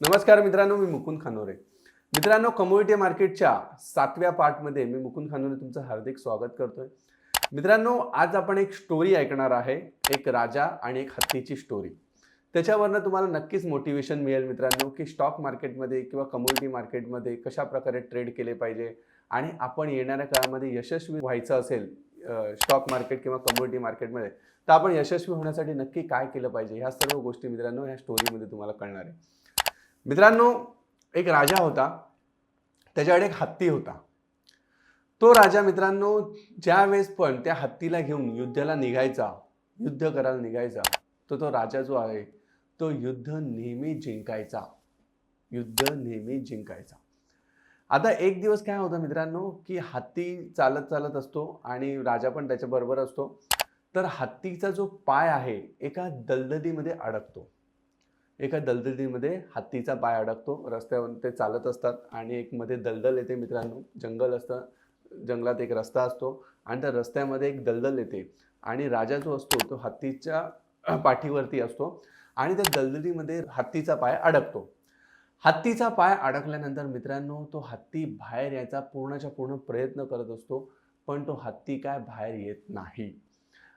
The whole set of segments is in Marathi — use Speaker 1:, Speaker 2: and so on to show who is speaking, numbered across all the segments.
Speaker 1: नमस्कार मित्रांनो मी मुकुंद खानोरे. मित्रांनो कम्युनिटी मार्केटच्या सातव्या पार्टमध्ये मी मुकुंद खानोरे तुमचं हार्दिक स्वागत करतोय. मित्रांनो आज आपण एक स्टोरी ऐकणार आहे एक राजा आणि एक हत्तीची स्टोरी त्याच्यावरनं तुम्हाला नक्कीच मोटिवेशन मिळेल मित्रांनो की स्टॉक मार्केटमध्ये किंवा कम्युनिटी मार्केटमध्ये कशा प्रकारे ट्रेड केले पाहिजे आणि आपण येणाऱ्या काळामध्ये यशस्वी व्हायचं असेल स्टॉक मार्केट किंवा कम्युनिटी मार्केटमध्ये तर आपण यशस्वी होण्यासाठी नक्की काय केलं पाहिजे? ह्या सर्व गोष्टी मित्रांनो ह्या स्टोरीमध्ये तुम्हाला कळणार आहे. मित्रांनो एक राजा होता. त्याच्याकडे एक हत्ती होता. तो राजा मित्रांनो ज्यावेळेस पण त्या हत्तीला घेऊन युद्धाला निघायचा युद्ध करायला निघायचा तो तो राजा जो आहे तो युद्ध नेहमी जिंकायचा. युद्ध नेहमी जिंकायचा. आता एक दिवस काय होतं मित्रांनो की हत्ती चालत चालत असतो आणि राजा पण त्याच्याबरोबर असतो. तर हत्तीचा जो पाय आहे एका दलदलीमध्ये अडकतो. एका दलदलीमध्ये हत्तीचा पाय अडकतो रस्त्यावर ते चालत असतात आणि एक मध्ये दलदल येते मित्रांनो. जंगल असतं जंगलात एक रस्ता असतो आणि त्या रस्त्यामध्ये एक दलदल येते आणि राजा जो असतो तो हत्तीच्या पाठीवरती असतो आणि त्या दलदलीमध्ये हत्तीचा पाय अडकतो. हत्तीचा पाय अडकल्यानंतर मित्रांनो तो हत्ती बाहेर यायचा पूर्णच्या पूर्ण प्रयत्न करत असतो पण तो हत्ती काय बाहेर येत नाही.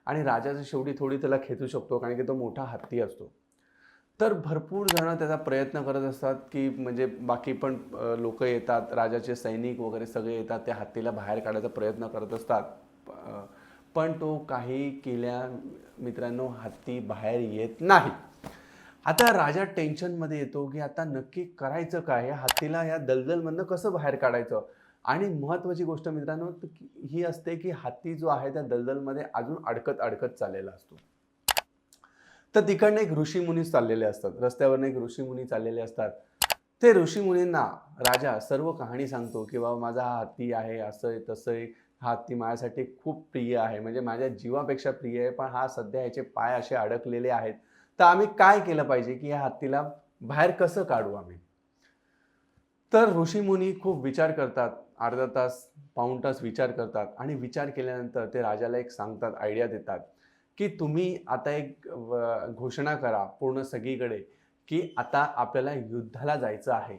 Speaker 1: आणि राजाच्या शेवटी थोडी त्याला खेचू शकतो कारण की तो मोठा हत्ती असतो. तर भरपूर जण त्याचा प्रयत्न करत असतात की म्हणजे बाकी पण लोक येतात राजाचे सैनिक वगैरे सगळे येतात त्या हत्तीला बाहेर काढायचा प्रयत्न करत असतात. पण तो काही केल्या मित्रांनो हत्ती बाहेर येत नाही. आता राजा टेन्शनमध्ये येतो की आता नक्की करायचं काय? या हत्तीला या दलदलमधनं कसं बाहेर काढायचं? आणि महत्त्वाची गोष्ट मित्रांनो ही असते की हत्ती जो आहे त्या दलदलमध्ये अजून अडकत अडकत चाललेला असतो. तर तिकडनं एक ऋषीमुनी चाललेले असतात. रस्त्यावरनं एक ऋषीमुनी चाललेले असतात. ते ऋषीमुनींना राजा सर्व कहाणी सांगतो की बाबा माझा हा हत्ती आहे असं आहे तसं आहे. हा हत्ती माझ्यासाठी खूप प्रिय आहे. म्हणजे माझ्या जीवापेक्षा प्रिय आहे पण हा सध्या याचे पाय असे अडकलेले आहेत. तर आम्ही काय केलं पाहिजे की या हत्तीला बाहेर कसं काढू आम्ही? तर ऋषीमुनी खूप विचार करतात. अर्धा तास पाऊण तास विचार करतात आणि विचार केल्यानंतर ते राजाला एक सांगतात आयडिया देतात. की तुम्ही आता एक घोषणा करा पूर्ण सगळीकडे की आता आपल्याला युद्धाला जायचं आहे.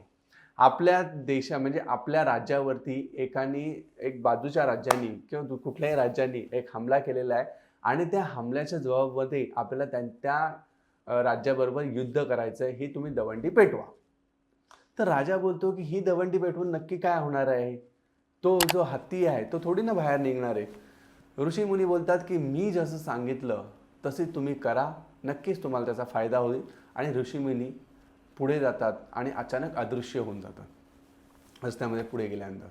Speaker 1: आपल्या देशा म्हणजे आपल्या राज्यावरती एकानी एक बाजूच्या राज्यांनी किंवा कुठल्याही राज्यांनी एक हमला केलेला आहे आणि त्या हमल्याच्या जबाबमध्ये आपल्याला त्या त्या राज्याबरोबर युद्ध करायचं आहे ही तुम्ही दवंडी पेटवा. तर राजा बोलतो की ही दवंडी पेटवून नक्की काय होणार आहे? तो जो हत्ती आहे तो थोडी ना बाहेर निघणार आहे. ऋषी मुनी बोलतात की मी जसं सांगितलं तसे तुम्ही करा. नक्कीच तुम्हाला त्याचा फायदा होईल. आणि ऋषीमुनी पुढे जातात आणि अचानक अदृश्य होऊन जातात. रस्त्यामध्ये पुढे गेल्यानंतर.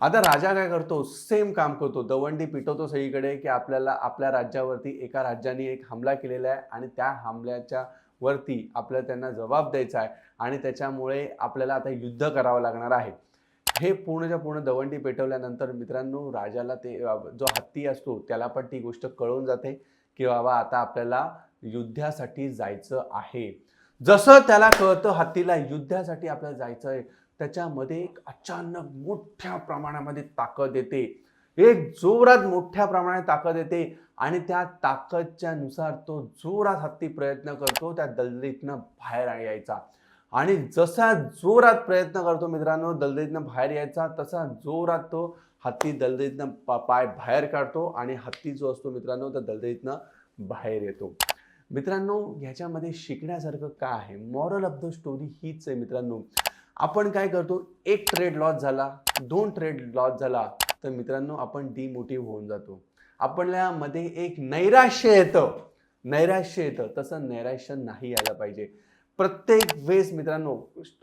Speaker 1: आता राजा काय करतो? सेम काम करतो. दवंडी पिटवतो सगळीकडे की आपल्याला आपल्या राज्यावरती एका राज्याने एक हमला केलेला आहे आणि त्या हमल्याच्या वरती आपल्याला त्यांना जबाब द्यायचा आहे आणि त्याच्यामुळे आपल्याला आता युद्ध करावं लागणार आहे. हे पूर्णच्या पूर्ण दवंडी पेटवल्यानंतर मित्रांनो राजाला ते जो हत्ती असतो त्याला पण ती गोष्ट कळून जाते की बाबा आता आपल्याला युद्धासाठी जायचं आहे. जसं त्याला कळतं हत्तीला युद्धासाठी आपल्याला जायचं आहे त्याच्यामध्ये एक अचानक मोठ्या प्रमाणामध्ये ताकद येते. एक जोरात मोठ्या प्रमाणात ताकद येते आणि त्या ताकदच्या नुसार तो जोरात हत्ती प्रयत्न करतो त्या दलदलीतनं बाहेर यायचा आणि जसा जोरात प्रयत्न करतो मित्रांनो दलदलीतनं बाहेर यायचा तसा जोरात तो हत्ती दलदलीतनं पा पाय बाहेर काढतो आणि हत्ती जो असतो मित्रांनो तर दलदलीतनं बाहेर येतो. मित्रांनो ह्याच्यामध्ये शिकण्यासारखं काय आहे? मॉरल ऑफ द स्टोरी हीच आहे मित्रांनो. आपण काय करतो? एक ट्रेड लॉस झाला दोन ट्रेड लॉस झाला तर मित्रांनो आपण डिमोटिव्ह होऊन जातो. आपल्यामध्ये एक नैराश्य येतं. नैराश्य येतं. तसं नैराश्य नाही यायला पाहिजे. प्रत्येक वेळेस मित्रांनो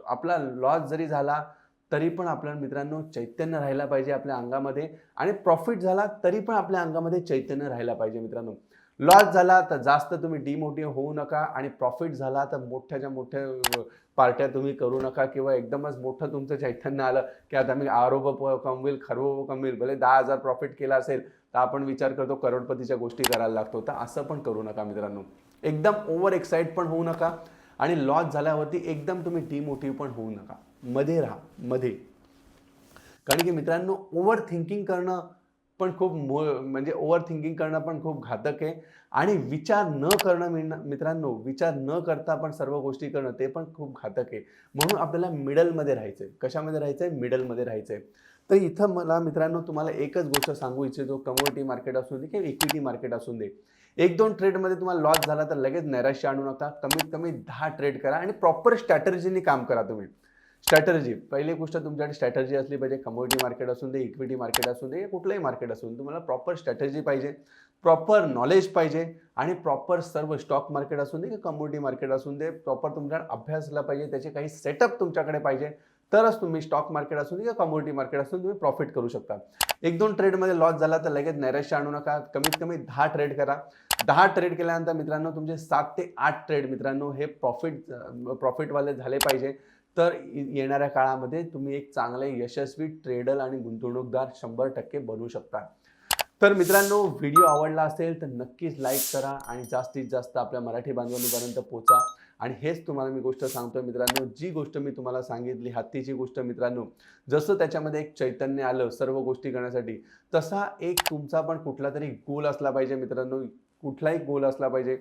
Speaker 1: आपला लॉस जरी झाला तरी पण आपल्या मित्रांनो चैतन्य राहायला पाहिजे आपल्या अंगामध्ये आणि प्रॉफिट झाला तरी पण आपल्या अंगामध्ये चैतन्य राहायला पाहिजे मित्रांनो. लॉस झाला तर जास्त तुम्ही डिमोटिव्ह होऊ नका आणि प्रॉफिट झाला तर मोठ्याच्या मोठ्या पार्ट्या तुम्ही करू नका किंवा एकदमच मोठं तुमचं चैतन्य आलं की आता मी आरोप कमवेल खर्व कमवेल भले दहा हजार प्रॉफिट केला असेल तर आपण विचार करतो करोडपतीच्या गोष्टी करायला लागतो. तर असं पण करू नका मित्रांनो. एकदम ओव्हर एक्साइट पण होऊ नका. आणि लॉस झाल्यावरती एकदम तुम्ही डिमोटिव्ह पण होऊ नका. मध्ये राहा मध्ये. कारण की मित्रांनो ओव्हर थिंकिंग करणं पण खूप मो म्हणजे ओव्हर थिंकिंग करणं पण खूप घातक आहे. आणि विचार न करणं मिळणं मित्रांनो विचार न करता पण सर्व गोष्टी करणं ते पण खूप घातक आहे. म्हणून आपल्याला मिडलमध्ये राहायचं आहे कशामध्ये राहायचं आहे मिडलमध्ये राहायचं आहे तर इथं मला मित्रांनो तुम्हाला एकच गोष्ट सांगू इच्छितो. कमोडिटी मार्केट असू दे किंवा इक्विटी मार्केट असू दे. एक दोन ट्रेडमध्ये तुम्हाला लॉस झाला तर लगेच नैराश्य आणू नका. कमीत कमी दहा ट्रेड करा आणि प्रॉपर स्ट्रॅटर्जीने काम करा तुम्ही. स्ट्रॅटर्जी पहिली गोष्ट तुमच्याकडे स्ट्रॅटर्जी असली पाहिजे. कमोडिटी मार्केट असून दे इक्विटी मार्केट असून दे कुठलंही मार्केट असून तुम्हाला प्रॉपर स्ट्रॅटर्जी पाहिजे. प्रॉपर नॉलेज पाहिजे आणि प्रॉपर सर्व स्टॉक मार्केट असून दे की कमोडिटी मार्केट असून दे प्रॉपर तुमच्याकडे अभ्यासला पाहिजे. त्याचे काही सेटअप तुमच्याकडे पाहिजे. तरच तुम्ही स्टॉक मार्केट असून किंवा कमोडिटी मार्केट असून तुम्ही प्रॉफिट करू शकता. एक दोन ट्रेडमध्ये लॉस झाला तर लगेच नैराश्य आणू नका. कमीत कमी दहा ट्रेड करा. दहा ट्रेड केल्यानंतर मित्रांनो तुमचे सात ते आठ ट्रेड मित्रांनो हे प्रॉफिट प्रॉफिटवाले झाले पाहिजे. तर येणाऱ्या काळामध्ये तुम्ही एक चांगले यशस्वी ट्रेडर आणि गुंतवणूकदार शंभर टक्के बनू शकता. तर मित्रांनो व्हिडिओ आवडला असेल तर नक्कीच लाईक करा आणि जास्तीत जास्त आपल्या मराठी बांधवांपर्यंत पोचा. आणि हेच तुम्हाला मी गोष्ट सांगतोय मित्रांनो जी गोष्ट मी तुम्हाला सांगितली हत्तीची गोष्ट मित्रांनो जसं त्याच्यामध्ये एक चैतन्य आलं सर्व गोष्टी करण्यासाठी तसा एक तुमचा पण कुठला तरी गोल असला पाहिजे मित्रांनो कुठलाही गोल असला पाहिजे.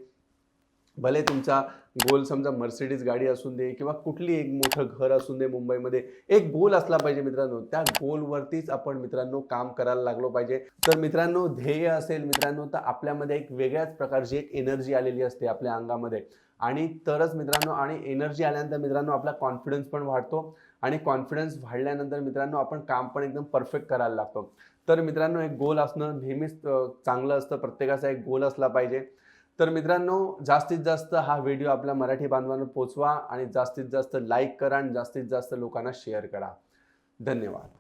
Speaker 1: भले तुमचा गोल समजा मर्सिडीज गाडी असून दे किंवा कुठली एक मोठं घर असून दे मुंबईमध्ये एक गोल असला पाहिजे मित्रांनो. त्या गोलवरतीच आपण मित्रांनो काम करायला लागलो पाहिजे. तर मित्रांनो ध्येय असेल मित्रांनो तर आपल्यामध्ये एक वेगळ्याच प्रकारची एक एनर्जी आलेली असते आपल्या अंगामध्ये. आणि तरच मित्रांनो आणि एनर्जी आल्यानंतर मित्रांनो आपला कॉन्फिडन्स पण वाढतो. आणि कॉन्फिडन्स वाढल्यानंतर मित्रांनो आपण काम पण एकदम परफेक्ट करायला लागतो. तर मित्रांनो एक गोल असणं नेहमीच चांगलं असतं. प्रत्येकाचा एक गोल असला पाहिजे. तर मित्रांनो जास्तीत जास्त हा व्हिडिओ आपल्या मराठी बांधवांना पोचवा आणि जास्तीत जास्त लाईक करा आणि जास्तीत जास्त लोकांना शेअर करा. धन्यवाद.